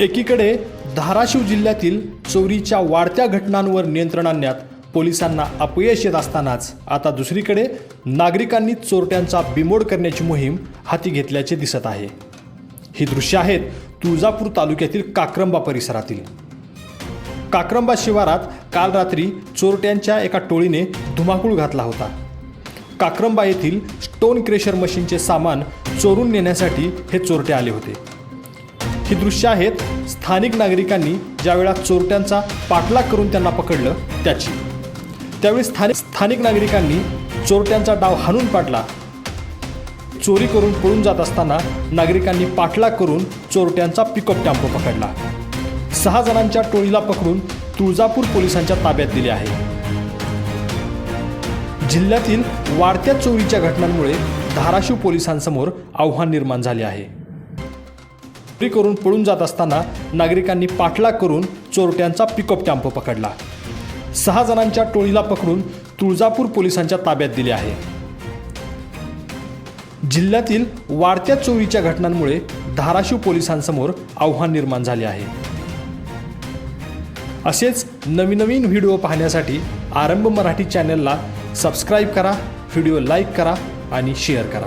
एकीकडे धाराशिव जिल्ह्यातील चोरीच्या वाढत्या घटनांवर नियंत्रण आणण्यात पोलिसांना अपयश येत असतानाच आता दुसरीकडे नागरिकांनी चोरट्यांचा बिमोड करण्याची मोहीम हाती घेतल्याचे दिसत आहे. ही दृश्य आहेत तुळजापूर तालुक्यातील काक्रंबा परिसरातील. काक्रंबा शिवारात काल रात्री चोरट्यांच्या एका टोळीने धुमाकूळ घातला होता. काक्रंबा येथील स्टोन क्रेशर मशीनचे सामान चोरून नेण्यासाठी हे चोरटे आले होते. ही दृश्य आहेत स्थानिक नागरिकांनी ज्यावेळा चोरट्यांचा पाठलाग करून त्यांना पकडलं त्याची. त्यावेळी स्थानिक स्थानिक नागरिकांनी चोरट्यांचा डाव हाणून पाडला. चोरी करून पळून जात असताना नागरिकांनी पाठलाग करून चोरट्यांचा पिकअप टेम्पो पकडला. सहा जणांच्या टोळीला पकडून तुळजापूर पोलिसांच्या ताब्यात दिले आहे. जिल्ह्यातील वाढत्या चोरीच्या घटनांमुळे धाराशिव पोलिसांसमोर आव्हान निर्माण झाले आहे. फ्री करून पळून जात असताना नागरिकांनी पाठलाग करून चोरट्यांचा पिकअप टेम्पो पकडला. सहा जणांच्या टोळीला पकडून तुळजापूर पोलिसांच्या ताब्यात दिले आहे. जिल्ह्यातील वाढत्या चोरीच्या घटनांमुळे धाराशिव पोलिसांसमोर आव्हान निर्माण झाले आहे. असेच नवीन नवीन व्हिडिओ पाहण्यासाठी आरंभ मराठी चॅनलला सबस्क्राईब करा व्हिडिओ लाईक करा आणि शेअर करा.